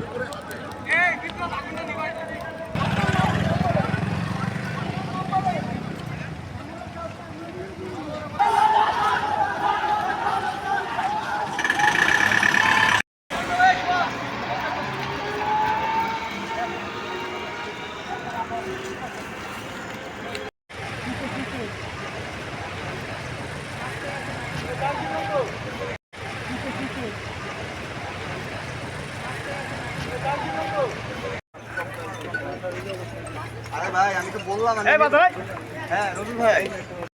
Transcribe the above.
ভাই আরে ভাই আমি তো বললাম হ্যাঁ রবি ভাই।